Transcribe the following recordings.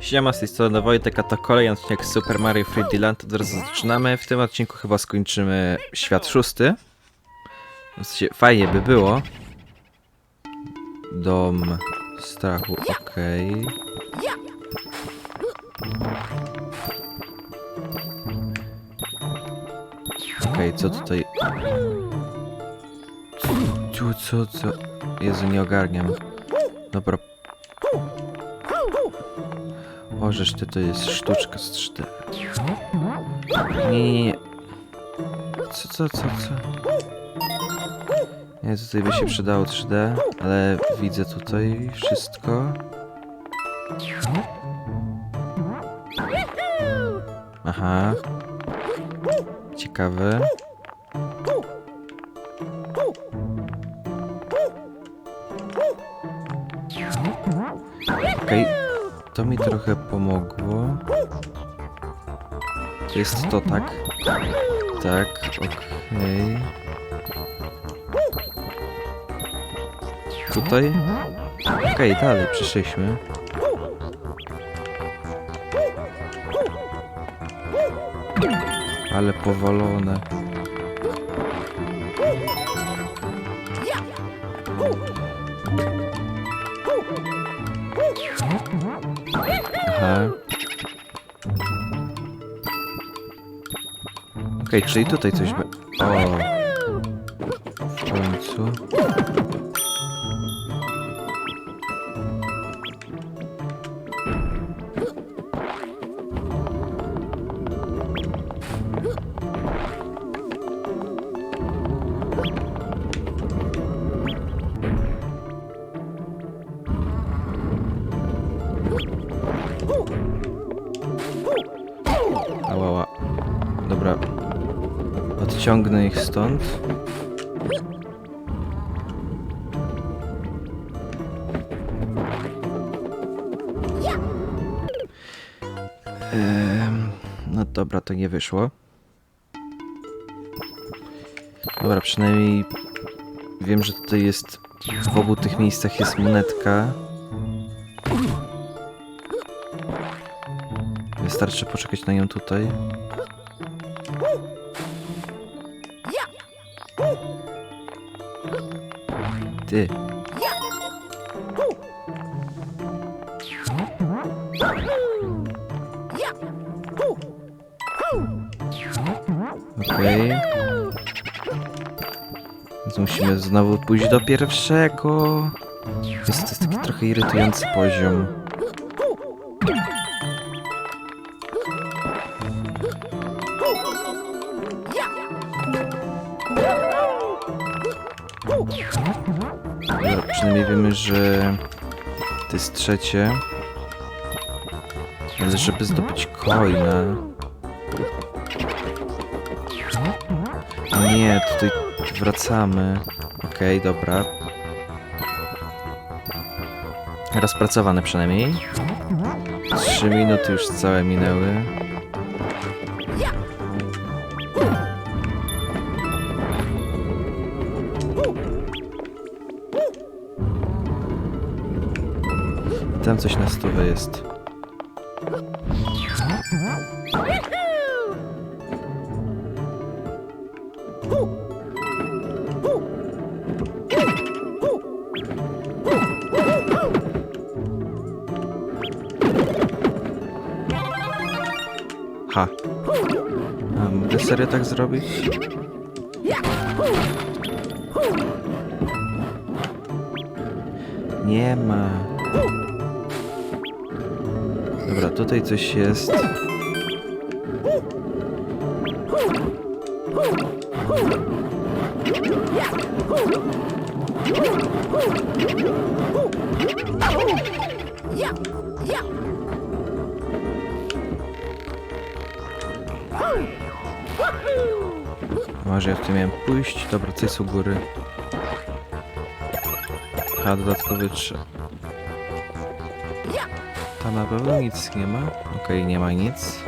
Siema, z tej strony Wojtek, a to kolejny odcinek Super Mario 3D Land. Od razu zaczynamy. W tym odcinku chyba skończymy świat szósty. W sensie, fajnie by było. Dom strachu, okej. Okej, co tutaj? Co, co, co? Jezu, nie ogarniam. Dobra. Żeż ty, to jest sztuczka z 3D. Nie, nie, nie. Co, co, co, co? Nie, tutaj by się przydało 3D, ale widzę tutaj wszystko. Aha. Ciekawe. Trochę pomogło. Jest to, tak? Tak, okej. Tutaj? Okej, dalej, przyszliśmy. Ale powolone. Aha. Okej, czyli tutaj coś. O. Odciągnę ich stąd. No dobra, to nie wyszło. Dobra, przynajmniej wiem, że tutaj jest w obu tych miejscach jest monetka. Wystarczy poczekać na nią tutaj. Ty. Okej. Więc musimy znowu pójść do pierwszego. Jest, to jest taki trochę irytujący poziom. Że to jest trzecie. Ale żeby zdobyć coina... O nie, tutaj wracamy. Okej, dobra. Rozpracowane przynajmniej. Trzy minuty już całe minęły. Tam coś na stówę jest. Ha. A mogę serio tak zrobić? Nie ma. Dobra, tutaj coś jest. Może ja w tym miałem pójść? Dobra, co jest u góry? A, dodatkowy trzy. Tam na pewno nic nie ma. Okej, nie ma nic.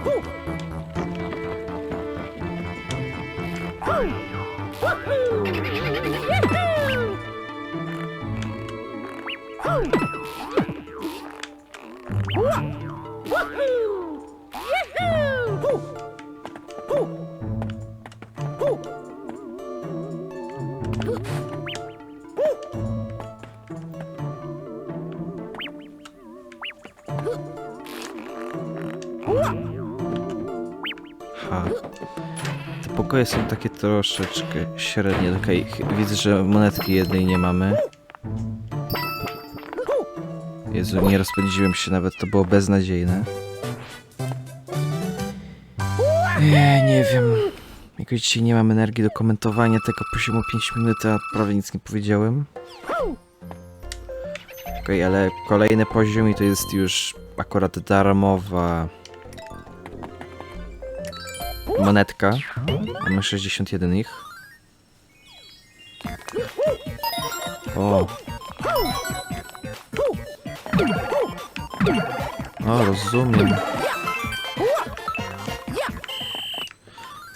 Ha. Pokoje są takie troszeczkę średnie. Ch- widzę, że monetki jednej nie mamy. Jezu, nie rozpędziłem się nawet, to było beznadziejne. Nie, nie wiem. Jakoś dzisiaj nie mam energii do komentowania tego poziomu 5 minut, a prawie nic nie powiedziałem. Okej, ale kolejny poziom i to jest już akurat darmowa monetka. Mamy 61 ich. O. O, rozumiem.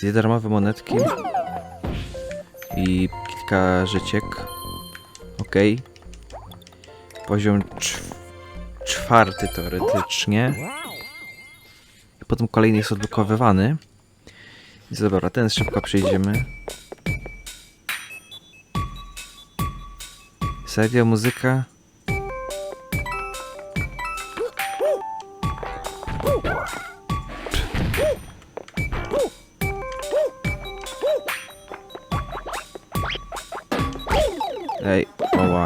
Dwie darmowe monetki. I kilka życiek. Okej. Poziom czw czwarty teoretycznie. Potem kolejny jest odblokowywany. Dobra, ten szybko przejdziemy. Serio, muzyka? Ej, oła.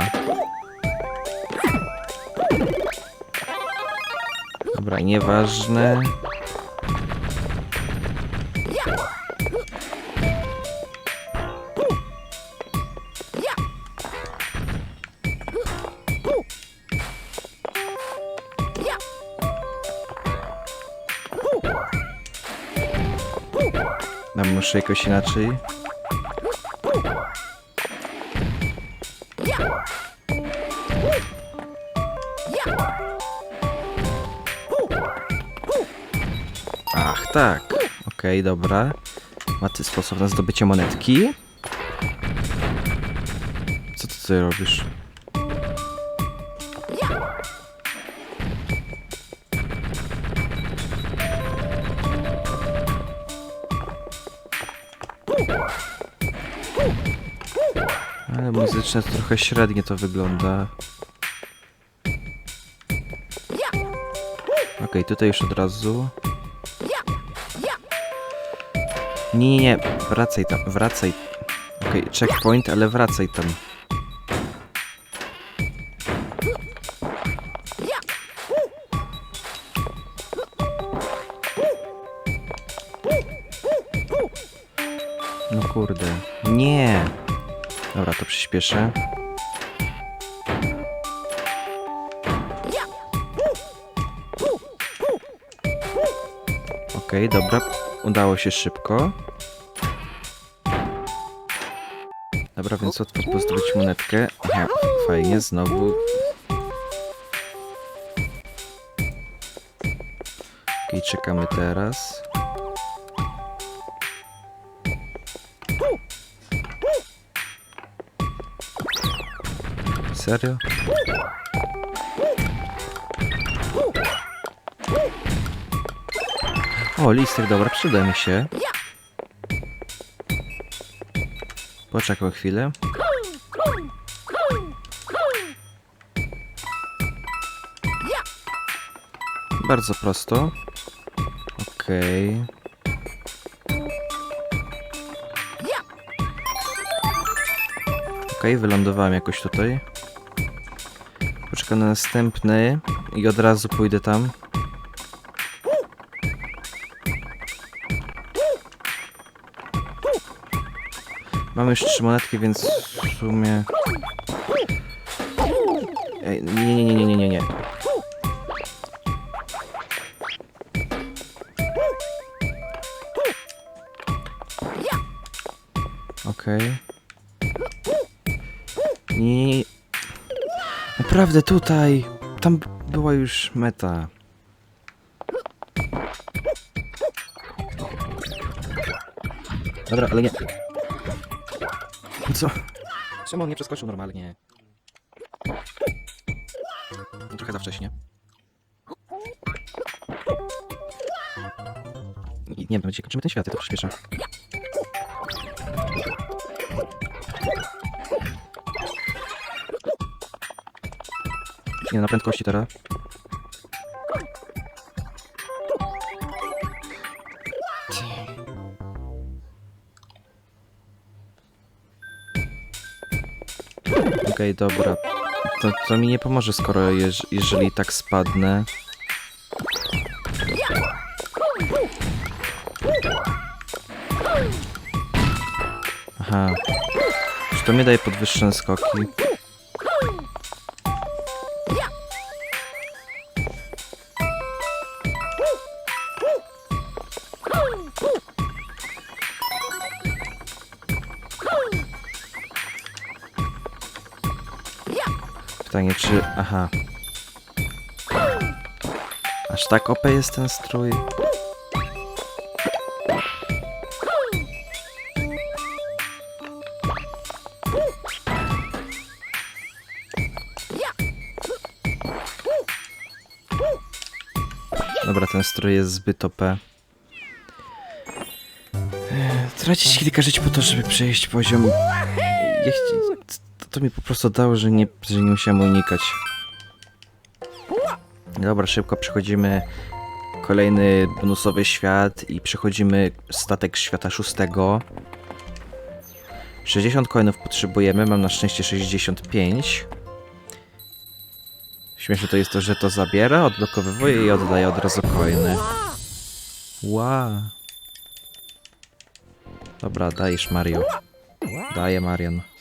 Dobra, nieważne. No muszę jakoś inaczej. Ach, tak. Okej, dobra. Maty sposób na zdobycie monetki. Co ty tutaj robisz? Muzycznie to trochę średnie to wygląda. Okej, tutaj już od razu. Nie, nie, nie, wracaj tam, wracaj. Okej, checkpoint, ale wracaj tam. Przyspieszę. Okej, dobra. Udało się szybko. Dobra, więc łatwo było zdobyć monetkę. Aha, fajnie, znowu. Okej, czekamy teraz. Serio? O, listek, dobra, przyda mi się. Poczekaj chwilę. Bardzo prosto. Okej. Okej, wylądowałem jakoś tutaj. Poczekam na następny i od razu pójdę tam. Mamy już trzy monetki, więc w sumie... Ej, nie, nie, nie, nie, nie, nie, nie. Okej. Nie, nie, nie. Naprawdę tutaj. Tam była już meta. Dobra, ale nie. Co? Czemu on nie przeskoczył normalnie? Trochę za wcześnie. Nie wiem, będzie kończymy ten świat, ja to przyspieszę. Nie, na prędkości teraz. Okej, dobra. To, to mi nie pomoże, skoro jeż, jeżeli tak spadnę. Aha. Czy to mnie daje podwyższone skoki? Pytanie, czy... Aha. Aż tak OP jest ten strój? Dobra, ten strój jest zbyt OP. Tracić kilka żyć po to, żeby przejść poziom. Chci... to, mi po prostu dało, że nie, że nie musiałem unikać. Dobra, szybko przechodzimy kolejny bonusowy świat i przechodzimy statek świata szóstego. 60 coinów potrzebujemy, mam na szczęście 65. Śmieszne to jest to, że to zabiera, odblokowywuje i oddaje od razu coiny. Wow. Dobra, dajesz Mario. Daję Marian.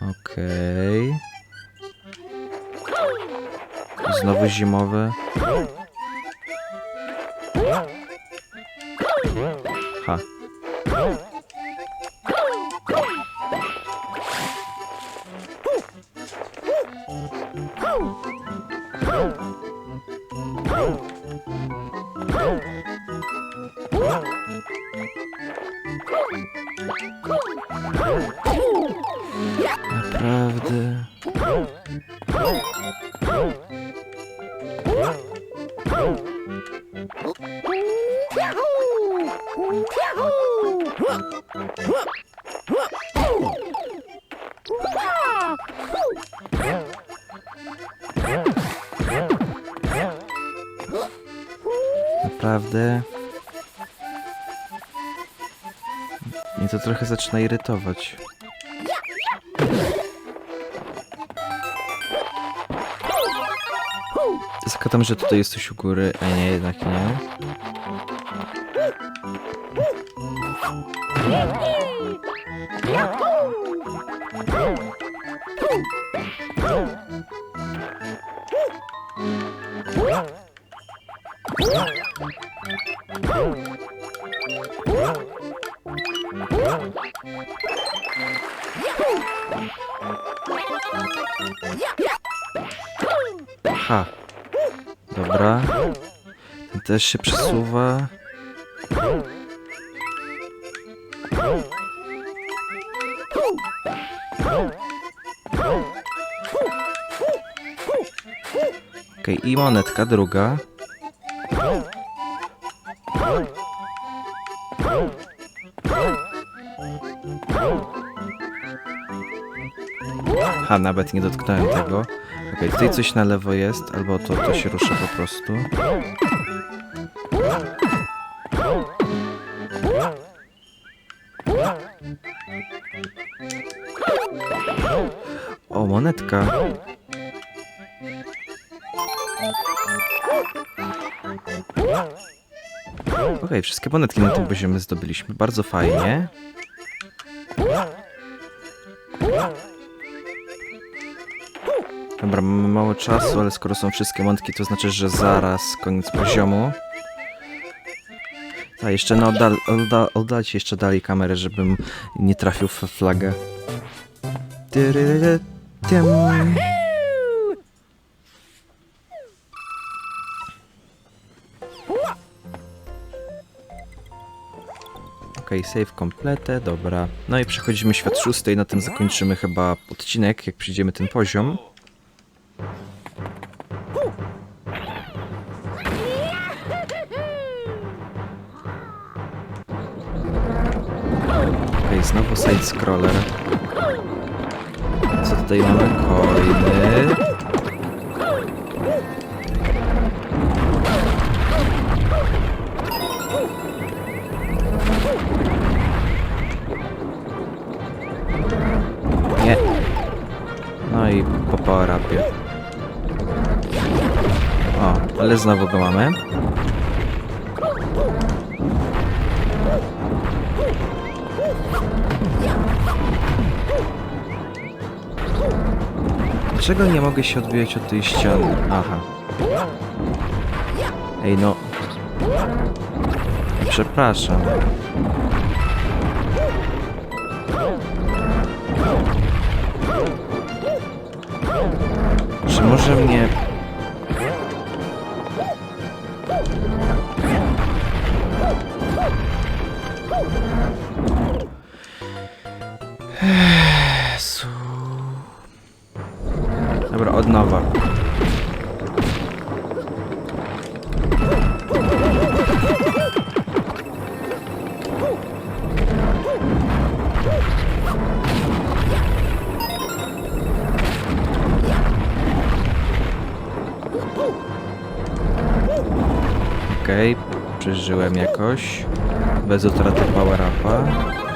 Okej. Znowu zimowe. Ha. Naprawdę. Mnie to trochę zaczyna irytować. Zakładam, że tutaj jest coś u góry, a nie, jednak nie. Ha. Dobra. Ten też się przesuwa. Okej, i monetka druga. Ha, nawet nie dotknąłem tego. Okej, tutaj coś na lewo jest, albo to, to się rusza po prostu. O, monetka. Okej, wszystkie monetki na tym poziomie zdobyliśmy. Bardzo fajnie. Dobra, mamy mało czasu, ale skoro są wszystkie monetki, to znaczy, że zaraz koniec poziomu. A jeszcze no, oddal, odda, jeszcze dalej kamerę, żebym nie trafił w flagę. Okej, save complete, dobra. No i przechodzimy świat szósty i na tym zakończymy chyba odcinek, jak przyjdziemy ten poziom. Tutaj mamy? Coiny. Nie. No i po power-upie. O, ale znowu go mamy. Dlaczego nie mogę się odbijać od tej ściany? Aha. Ej no. Przepraszam. Czy może mnie... Dobra, od nowa. Okej, przeżyłem jakoś. Bez utraty power-upa. Okej.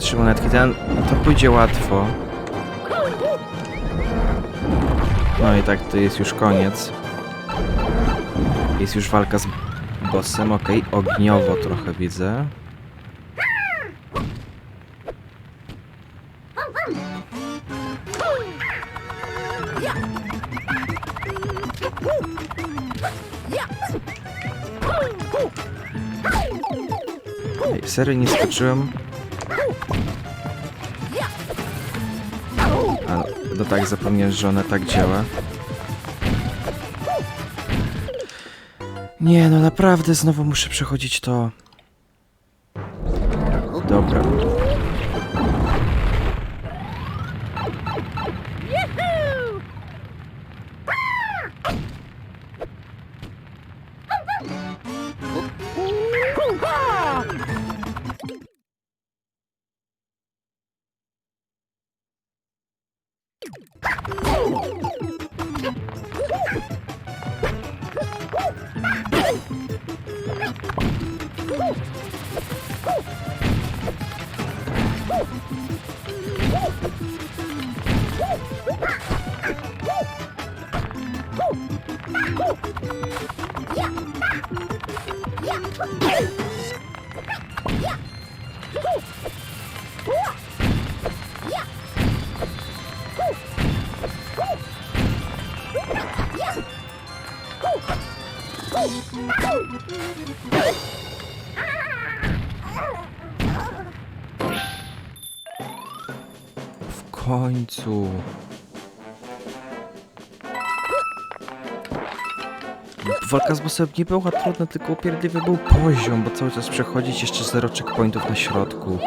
Trzy monetki. Ten, to pójdzie łatwo. No i tak, to jest już koniec. Jest już walka z bossem, okej. Ogniowo trochę widzę. Ej, nie skoczyłem? No, tak, zapomniałem, że ona tak działa. Nie, no naprawdę znowu muszę przechodzić to. Yeah. Walka z bossem nie była trudna, tylko upierdliwy był poziom, bo cały czas przechodzić jeszcze zero checkpointów na środku.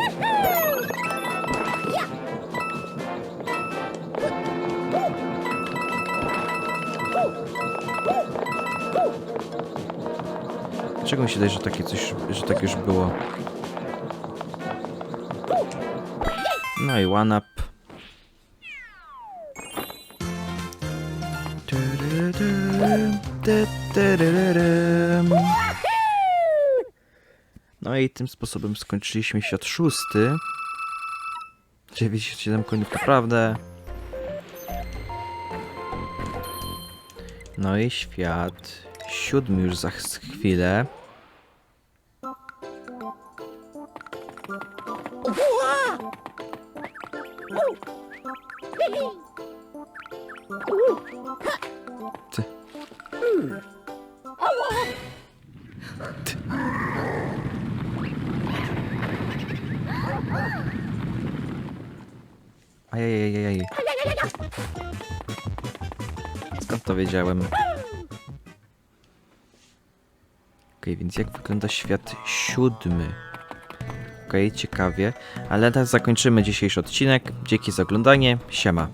Dlaczego mi się daje, że takie coś, że tak już było? No i one up. Sposobem skończyliśmy świat szósty. 97 końców naprawdę. No i świat siódmy już za ch- chwilę. Ty. Skąd to wiedziałem? Okej, więc jak wygląda świat siódmy? Okej, ciekawie. Ale teraz zakończymy dzisiejszy odcinek. Dzięki za oglądanie. Siema.